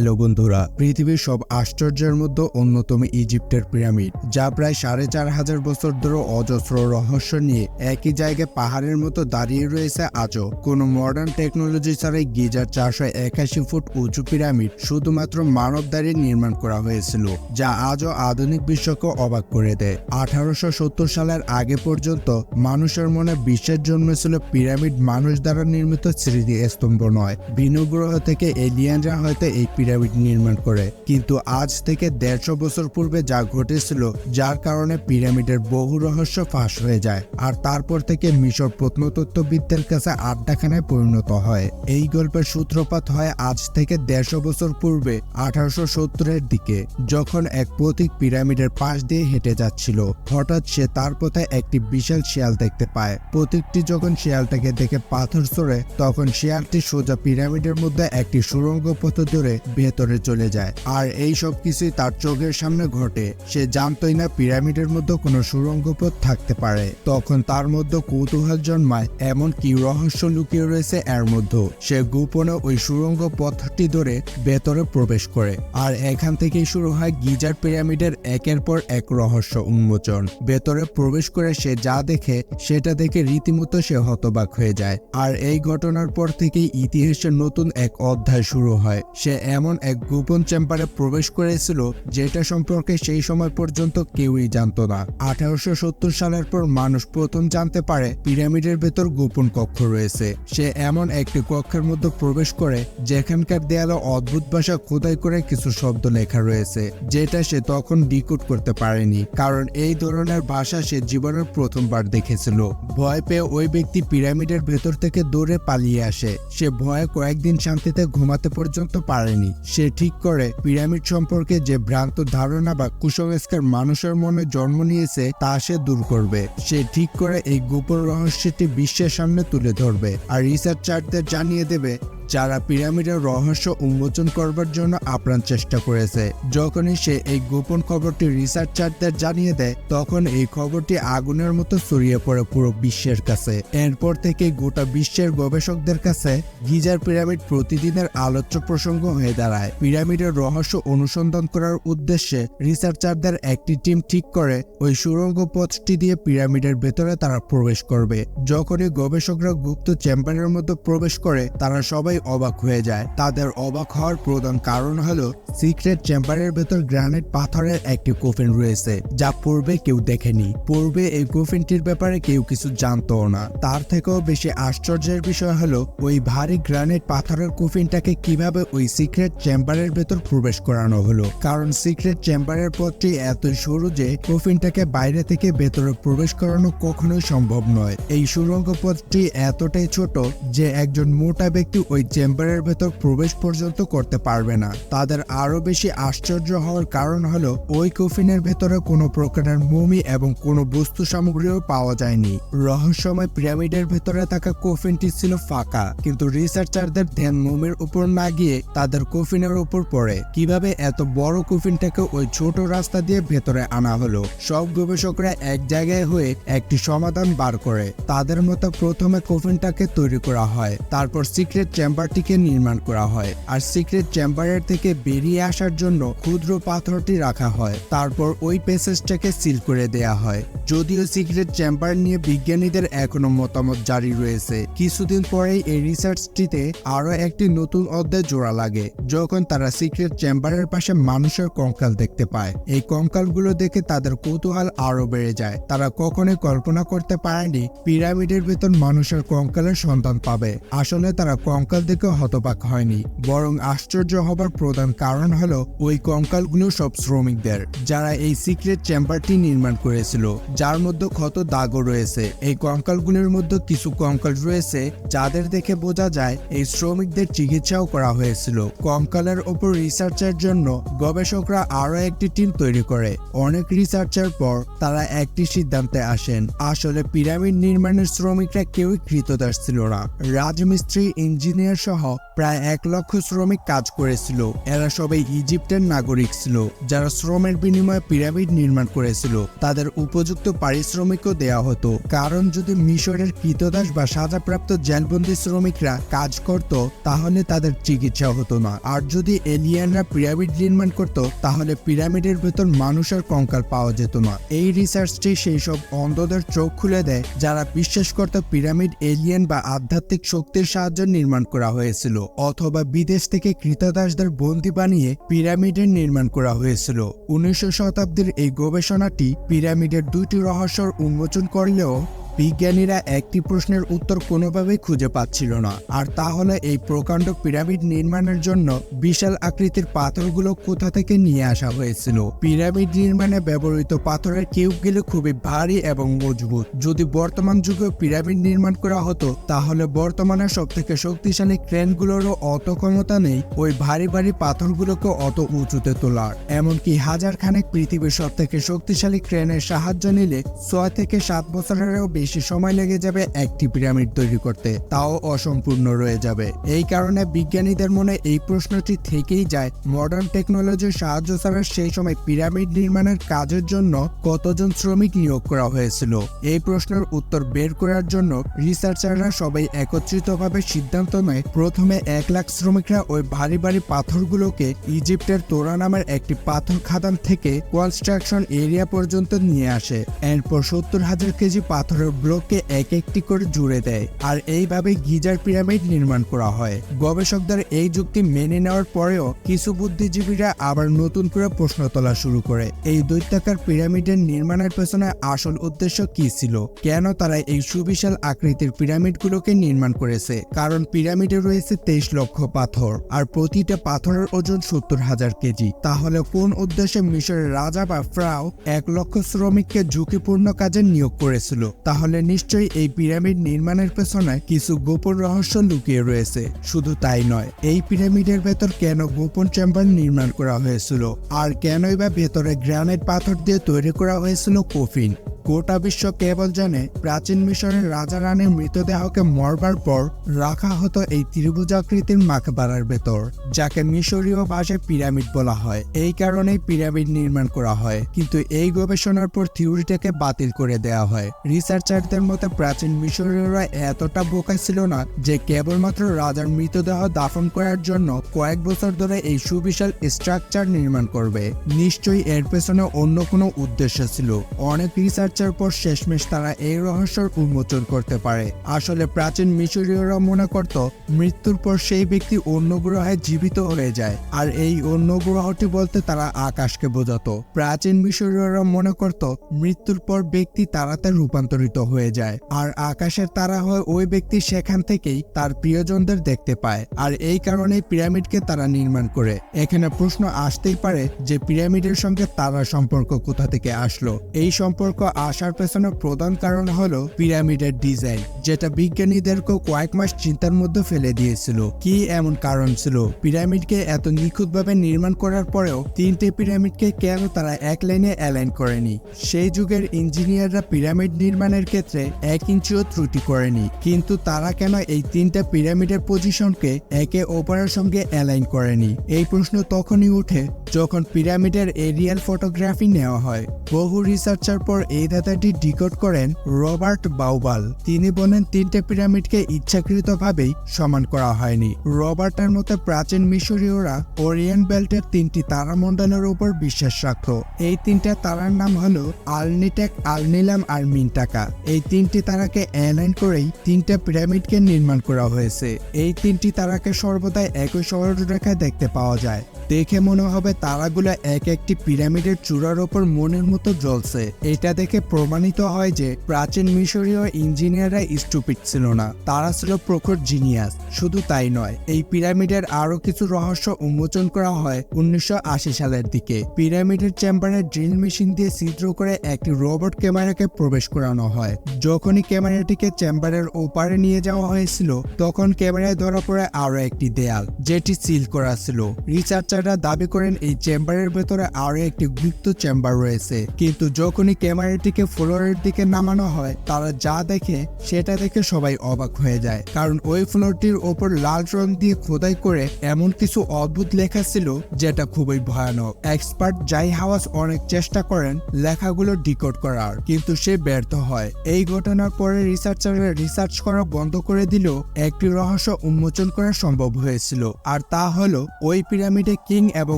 Hello বন্ধুরা, পৃথিবীর সব আশ্চর্যের মধ্যে অন্যতম ইজিপ্টের পিরামিড, যা প্রায় সাড়ে চার হাজার বছর ধরে অজস্র রহস্য নিয়ে একই জায়গায় পাহাড়ের মতো দাঁড়িয়ে রয়েছে আজও। কোনো মডার্ন টেকনোলজি ছাড়াই গিজার চারশো একাশি ফুট উঁচু পিরামিড শুধুমাত্র মানব দাঁড়িয়ে নির্মাণ করা হয়েছিল, যা আজও আধুনিক বিশ্বকে অবাক করে দেয়। আঠারোশো সত্তর সালের আগে পর্যন্ত মানুষের মনে বিশ্বাস জন্মেছিল পিরামিড মানুষ দ্বারা নির্মিত স্মৃতি স্তম্ভ নয়। ভিন্ন গ্রহ থেকে এলিয়ানরা হয়তো এই পিরামিড নির্মাণ করে। কিন্তু আজ থেকে দেড়শো বছর পূর্বে যা ঘটেছিল, যার কারণে পিরামিডের বহু রহস্য ফাঁস হয়ে যায়। আর তারপর থেকে মিশর প্রত্নতত্ত্ববিদদের কাছে আড্ডাখানায় পরিণত হয়। এই গল্পের সূত্রপাত হয় আজ থেকে দেড়শো বছর পূর্বে, আঠারোশো সত্তরের দিকে, যখন এক পথিক পিরামিডের পাশ দিয়ে হেঁটে যাচ্ছিল। হঠাৎ সে তার পথে একটি বিশাল শিয়াল দেখতে পায়। প্রতীকটি যখন শিয়ালটাকে দেখে পাথর ছড়ে, তখন শিয়ালটি সোজা পিরামিডের মধ্যে একটি সুড়ঙ্গ পথ ধরে ভেতরে চলে যায়। আর এই সব কিছুই তার চোখের সামনে ঘটে। সে জানতই না পিরামিডের মধ্যে কোনো সুড়ঙ্গ পথ থাকতে পারে। তখন তার মধ্যে কৌতূহল জন্মায় এমন কি রহস্য লুকিয়ে রয়েছে এর মধ্যে সে গোপনে ওই সুড়ঙ্গ পথটি ধরে ভেতরে প্রবেশ করে। আর এখান থেকেই শুরু হয় গিজার পিরামিডের একের পর এক রহস্য উন্মোচন। ভেতরে প্রবেশ করে সে যা দেখে, সেটা দেখে রীতিমতো সে হতবাক হয়ে যায়। আর এই ঘটনার পর থেকেই ইতিহাসের নতুন এক অধ্যায় শুরু হয়। সে এমন এক গোপন চেম্বারে প্রবেশ করেছিল যেটা সম্পর্কে সেই সময় পর্যন্ত কেউই জানতো না। আঠারোশো সত্তর সালের পর মানুষ প্রথম জানতে পারে পিরামিডের ভেতর গোপন কক্ষ রয়েছে। সে এমন একটি কক্ষের মধ্যে প্রবেশ করে যেখানকার দেয়ালে অদ্ভুত ভাষা খোদাই করে কিছু শব্দ লেখা রয়েছে, যেটা সে তখন ডিকোড করতে পারেনি, কারণ এই ধরনের ভাষা সে জীবনের প্রথমবার দেখেছিল। ভয় পেয়ে ওই ব্যক্তি পিরামিডের ভেতর থেকে দৌড়ে পালিয়ে আসে। সে ভয়ে কয়েকদিন শান্তিতে ঘুমাতে পর্যন্ত পারেনি। সে ঠিক করে। পিরামিড সম্পর্কে যে ভ্রান্ত ধারণা বা কুসংস্কার মানুষের মনে জন্ম নিয়েছে, তা সে দূর করবে। সে ঠিক করে এই গোপন রহস্যটি বিশ্বের সামনে তুলে ধরবে। আর রিসার্চারদের জানিয়ে দেবে যারা পিরামিডের রহস্য উন্মোচন করবার জন্য আপ্রাণ চেষ্টা করেছে। যখনই সে এই গোপন খবরটি রিসার্চারদের জানিয়ে দেয়, তখন এই খবরটি আগুনের মতো ছড়িয়ে পড়ে পুরো বিশ্বের কাছে। এরপর থেকে গোটা বিশ্বের গবেষকদের কাছে গিজার পিরামিড প্রতিদিনের আলোচ্য প্রসঙ্গ হয়ে দাঁড়ায়। পিরামিডের রহস্য অনুসন্ধান করার উদ্দেশ্যে রিসার্চারদের একটি টিম ঠিক করে ওই সুরঙ্গ পথটি দিয়ে পিরামিডের ভেতরে তারা প্রবেশ করবে। যখনই গবেষকরা গুপ্ত চেম্বারের মধ্যে প্রবেশ করে, তারা সবাই অবাক হয়ে যায়। তাদের অবাক হওয়ার প্রধান কারণ হলো সিক্রেট চেম্বারের ভেতর গ্রানাইট পাথরের একটি কোফিন রয়েছে, যা পূর্বে কেউ দেখেনি। পূর্বে এই কোফিনটির ব্যাপারে কেউ কিছু জানতো না। তার থেকেও বেশি আশ্চর্যের বিষয় হলো ওই ভারী গ্রানাইট পাথরের কোফিনটাকে কীভাবে ওই সিক্রেট চেম্বারের ভেতর প্রবেশ করানো হলো। কারণ সিক্রেট চেম্বারের পথটি এত সরু যে কোফিনটাকে বাইরে থেকে ভেতরে প্রবেশ করানো কখনোই সম্ভব নয়। এই সুরঙ্গ পথটি এতটাই ছোট যে একজন মোটা ব্যক্তি ওই চেম্বারের ভেতর প্রবেশ পর্যন্ত করতে পারবে না। তাদের আরও বেশি আশ্চর্য হওয়ার কারণ হলো, ওই কফিনের ভেতরে কোনো প্রকারের মমি এবং কোনো বস্তু সামগ্রীও পাওয়া যায়নি। রহস্যময় পিরামিডের ভেতরে থাকা কফিনটি ছিল ফাঁকা, কিন্তু রিসার্চারদের ধ্যান মমির উপর না গিয়ে তাদের কফিনের উপর পড়ে। কীভাবে এত বড় কফিনটাকে ওই ছোট রাস্তা দিয়ে ভেতরে আনা হলো? সব গবেষকরা এক জায়গায় হয়ে একটি সমাধান বার করে। তাদের মতো প্রথমে কফিনটাকে তৈরি করা হয়, তারপর সিক্রেট চেম্বারটিকে নির্মাণ করা হয় আর সিক্রেট চেম্বারের থেকে বেরিয়ে আসার জন্য ক্ষুদ্র পাথরটি রাখা হয়। তারপর ওই প্যাসেজটাকে সিল করে দেয়া হয়। যদিও সিক্রেট চেম্বার নিয়ে বিজ্ঞানীদের এখনও মতামত জারি রয়েছে, কিছুদিন পরেই এই রিসার্চটিতে আরও একটি নতুন অধ্যায় জোড়া লাগে, যখন তারা সিক্রেট চেম্বারের পাশে মানুষের কঙ্কাল দেখতে পায়। এই কঙ্কালগুলো দেখে তাদের কৌতূহল আরও বেড়ে যায়। তারা কখনোই কল্পনা করতে পারেনি, পিরামিডের ভেতর মানুষের কঙ্কালের সন্তান পাবে। আসলে তারা কঙ্কাল দেখে হতবাক হয়নি। বরং আশ্চর্য হবার প্রধান কারণ হলো ওই কঙ্কালগুলো সব শ্রমিকদের, যারা এই সিক্রেট চেম্বারটি নির্মাণ করেছিল, যার মধ্যে ক্ষত দাগও রয়েছে। এই কঙ্কালগুলোর মধ্যে কিছু কঙ্কাল রয়েছে, যাদের দেখে বোঝা যায় এই শ্রমিকদের চিকিৎসাও করা হয়েছিল। কঙ্কালের ওপর রিসার্চের জন্য গবেষকরা আরও একটি টিম তৈরি করে। অনেক রিসার্চের পর তারা একটি সিদ্ধান্তে আসেন, আসলে পিরামিড নির্মাণের শ্রমিকরা কেউই কৃতদাস ছিল না। রাজমিস্ত্রি, ইঞ্জিনিয়ার ইঞ্জিনিয়ার সহ প্রায় এক লক্ষ শ্রমিক কাজ করেছিল। এরা সবাই ইজিপ্টের নাগরিক ছিল, যারা শ্রমের বিনিময়ে পিরামিড নির্মাণ করেছিল। তাদের উপযুক্ত পারিশ্রমিকও দেওয়া হতো। কারণ যদি মিশরের কৃতদাস বা সাজাপ্রাপ্ত জেলবন্দি শ্রমিকরা কাজ করত, তাহলে তাদের চিকিৎসা হতো না। আর যদি এলিয়ানরা পিরামিড নির্মাণ করত, তাহলে পিরামিডের ভেতর মানুষের কঙ্কাল পাওয়া যেত না। এই রিসার্চটি সেই সব অন্ধদের চোখ খুলে দেয়, যারা বিশ্বাস করত পিরামিড, এলিয়েন বা আধ্যাত্মিক শক্তির সাহায্যে নির্মাণ করা হয়েছিল অথবা বিদেশ থেকে কৃতদাসদের বন্দি বানিয়ে পিরামিডের নির্মাণ করা হয়েছিল। উনিশশো শতাব্দীর এই গবেষণাটি পিরামিডের দুটি রহস্যর উন্মোচন করলেও বিজ্ঞানীরা একটি প্রশ্নের উত্তর কোনোভাবেই খুঁজে পাচ্ছিল না। আর তাহলে এই প্রকাণ্ড পিরামিড নির্মাণের জন্য বিশাল আকৃতির পাথরগুলো কোথা থেকে নিয়ে আসা হয়েছিল? পিরামিড নির্মাণে ব্যবহৃত পাথরের কিউবগুলো খুবই ভারী এবং মজবুত। যদি বর্তমান যুগে পিরামিড নির্মাণ করা হতো, তাহলে বর্তমানে সব থেকে শক্তিশালী ক্রেনগুলোরও অত ক্ষমতা নেই, ওই ভারী ভারী পাথরগুলোকে অত উঁচুতে তোলার। এমনকি হাজার খানেক পৃথিবীর সব থেকে শক্তিশালী ক্রেনের সাহায্য নিলে ছয় থেকে সাত বছরেরও বেশি সময় লেগে যাবে একটি পিরামিড তৈরি করতে। তাও অসম্পূর্ণ রয়ে যাবে। এই কারণে বিজ্ঞানীদের মনে এই প্রশ্নটি থেকেই যায় মডার্ন টেকনোলজির সাহায্য ছাড়া সেই সময় পিরামিড নির্মাণের কাজের জন্য কতজন শ্রমিক নিয়োগ করা হয়েছিল? এই প্রশ্নের উত্তর বের করার জন্য রিসার্চাররা সবাই একত্রিতভাবে সিদ্ধান্ত নেয়, প্রথমে এক লাখ শ্রমিকরা ওই ভারী ভারী পাথরগুলোকে ইজিপ্টের তোরা নামের একটি পাথর খাদান থেকে কনস্ট্রাকশন এরিয়া পর্যন্ত নিয়ে আসে। এরপর সত্তর হাজার কেজি পাথরের ব্লককে এক একটি করে জুড়ে দেয় আর এইভাবে গিজার পিরামিড নির্মাণ করা হয়। গবেষকদের এই যুক্তি মেনে নেওয়ার পরেও কিছু বুদ্ধিজীবীরা আবার নতুন করে প্রশ্ন তোলা শুরু করে, এই দৈত্যাকার পিরামিডের নির্মাণের পেছনে আসল উদ্দেশ্য কি ছিল? কেন তারা এই সুবিশাল আকৃতির পিরামিডগুলোকে নির্মাণ করেছে? কারণ পিরামিডে রয়েছে তেইশ লক্ষ পাথর আর প্রতিটা পাথরের ওজন সত্তর হাজার কেজি। তাহলে কোন উদ্দেশ্যে মিশরের রাজা বা ফ্রাও এক লক্ষ শ্রমিককে ঝুঁকিপূর্ণ কাজে নিয়োগ করেছিল? তাহলে নিশ্চয়ই এই পিরামিড নির্মাণের পেছনে কিছু গোপন রহস্য লুকিয়ে রয়েছে। শুধু তাই নয়, এই পিরামিডের ভেতর কেন গোপন চেম্বার নির্মাণ করা হয়েছিল? আর কেনই বা ভেতরে গ্রানাইট পাথর দিয়ে তৈরি করা হয়েছিল কফিন? গোটা বিশ্ব কেবল জানে প্রাচীন মিশরের রাজা রানীর মৃতদেহকে মরবার পর রাখা হতো এই ত্রিভুজাকৃতির মাকবারার ভেতর যাকে মিশরীয় ভাষায় পিরামিড বলা হয়। এই কারণেই পিরামিড নির্মাণ করা হয়। কিন্তু এই গবেষণার পর থিওরিটাকে বাতিল করে দেওয়া হয়। রিসার্চারদের মতে প্রাচীন মিশরীয়রা এতটা বোকা ছিল না যে কেবলমাত্র রাজার মৃতদেহ দাফন করার জন্য কয়েক বছর ধরে এই সুবিশাল স্ট্রাকচার নির্মাণ করবে নিশ্চয়ই এর পেছনে অন্য কোনো উদ্দেশ্য ছিল। অনেক রিসার্চার পর শেষমেশ তারা এই রহস্যর উন্মোচন করতে পারে। আসলে প্রাচীন মিশরীয়রা মনে করত, মৃত্যুর পর সেই ব্যক্তি অন্য গ্রহে জীবিত হয়ে যায়। আর এই অন্য গ্রহটি বলতে তারা আকাশকে বোঝাতো। প্রাচীন মিশরীয়রা মনে করত, মৃত্যুর পর ব্যক্তি তারাতে রূপান্তরিত হয়ে যায়। আর আকাশের তারা হয় ওই ব্যক্তি সেখান থেকেই তার প্রিয়জনদের দেখতে পায়। আর এই কারণেই পিরামিডকে তারা নির্মাণ করে। এখানে প্রশ্ন আসতেই পারে যে পিরামিডের সঙ্গে তারা সম্পর্ক কোথা থেকে আসলো? এই সম্পর্ক আসার পেছনে প্রধান কারণ হলো পিরামিডের ডিজাইন, যেটা বিজ্ঞানীদেরকেও কয়েক মাস চিন্তার মধ্যে ফেলে দিয়েছিল। কি এমন কারণ ছিল? পিরামিডকে এত নিখুঁতভাবে নির্মাণ করার পরেও তিনটে পিরামিডকে কেন তারা এক লাইনে অ্যালাইন করেনি? সেই যুগের ইঞ্জিনিয়াররা পিরামিড নির্মাণের ক্ষেত্রে এক ইঞ্চিও ত্রুটি করেনি। কিন্তু তারা কেন এই তিনটা পিরামিডের পজিশনকে একে অপরের সঙ্গে অ্যালাইন করেনি? এই প্রশ্ন তখনই উঠে যখন পিরামিডের এরিয়াল ফটোগ্রাফি নেওয়া হয়। বহু রিসার্চার পর এই ধাঁধাটি ডিকোড করেন রবার্ট বাউবাল। তিনি বলেন, তিনটে পিরামিডকে ইচ্ছাকৃতভাবেই সমান করা হয়নি। রবার্টের মতে, প্রাচীন মিশরীয়রা ওরিয়েন্ট বেল্টের তিনটি তারামণ্ডলের উপর বিশ্বাস রাখত। এই তিনটা তারার নাম হলো আলনিটেক, আলনিলাম আর মিনটাকা। এই তিনটি তারাকে অ্যালাইন করেই তিনটা পিরামিডকে নির্মাণ করা হয়েছে। এই তিনটি তারাকে সর্বদাই একই সরলরেখায় দেখতে পাওয়া যায়। দেখে মনে হবে তারাগুলো এক একটি পিরামিডের চূড়ার ওপর মনের মতো জ্বলছে। এটা দেখে প্রমাণিত হয় যে প্রাচীন মিশরীয় ইঞ্জিনিয়াররা স্টুপিড ছিল না। তারা ছিল প্রখর জিনিয়াস শুধু তাই নয়, এই পিরামিডের আরও কিছু রহস্য উন্মোচন করা হয় উনিশশো আশি সালের দিকে। পিরামিডের চেম্বারে ড্রিল মেশিন দিয়ে ছিদ্র করে একটি রোবট ক্যামেরাকে প্রবেশ করানো হয়। যখনই ক্যামেরাটিকে চেম্বারের ওপারে নিয়ে যাওয়া হয়েছিল, তখন ক্যামেরায় ধরা পড়ে আরও একটি দেয়াল, যেটি সিল করা ছিল। রিসার্চাররা দাবি করেন এই চেম্বারের ভেতরে আরও একটি গুপ্ত চেম্বার রয়েছে। কিন্তু যখনই ক্যামেরাটিকে ফ্লোরের দিকে নামানো হয়, তারা যা দেখে, সেটা দেখে সবাই অবাক হয়ে যায়। কারণ ওই ফ্লোরটির ওপর লাল রং দিয়ে খোদাই করে এমন কিছু অদ্ভুত লেখা ছিল যেটা খুবই ভয়ানক। এক্সপার্ট জাই হাওয়াস অনেক চেষ্টা করেন লেখাগুলো ডিকোড করার, কিন্তু সে ব্যর্থ হয়। এই ঘটনার পরে রিসার্চাররা রিসার্চ করা বন্ধ করে দিলেও একটি রহস্য উন্মোচন করা সম্ভব হয়েছিল। আর তা হলো, ওই পিরামিডে কিং এবং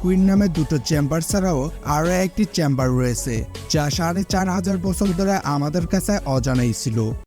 কুইন নামে দুটো চেম্বার ছাড়াও আরও একটি চেম্বার রয়েছে, যা সাড়ে চার হাজার বছর ধরে আমাদের কাছে অজানাই ছিল।